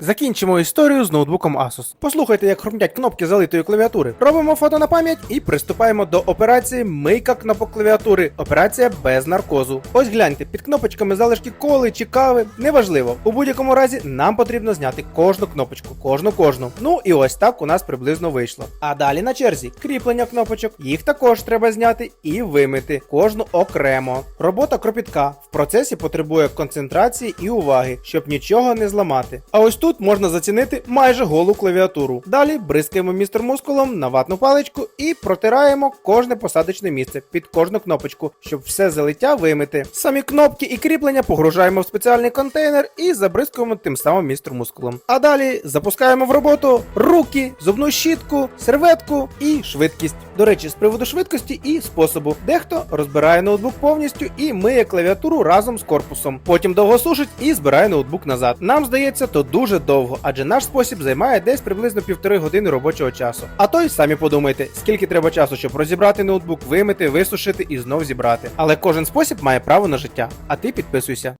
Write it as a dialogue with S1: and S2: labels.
S1: Закінчимо історію з ноутбуком Asus. Послухайте, як хрумтять кнопки залитої клавіатури. Робимо фото на пам'ять і приступаємо до операції Мийка кнопок клавіатури. Операція без наркозу. Ось гляньте, під кнопочками залишки коли чи кави. Неважливо. У будь-якому разі нам потрібно зняти кожну кнопочку, кожну кожну. Ну і ось так у нас приблизно вийшло. А далі на черзі кріплення кнопочок. Їх також треба зняти і вимити кожну окремо. Робота кропітка в процесі потребує концентрації і уваги, щоб нічого не зламати. А ось тут можна зацінити майже голу клавіатуру. Далі бризкаємо містер мускулом на ватну паличку і протираємо кожне посадочне місце під кожну кнопочку, щоб все залиття вимити. Самі кнопки і кріплення погружаємо в спеціальний контейнер і забризкуємо тим самим містер мускулом. А далі запускаємо в роботу руки, зубну щітку, серветку і швидкість. До речі, з приводу швидкості і способу. Дехто розбирає ноутбук повністю і миє клавіатуру разом з корпусом. Потім довго сушить і збирає ноутбук назад. Нам здається, то дуже довго, адже наш спосіб займає десь приблизно півтори години робочого часу. А то й самі подумайте, скільки треба часу, щоб розібрати ноутбук, вимити, висушити і знов зібрати. Але кожен спосіб має право на життя. А ти підписуйся.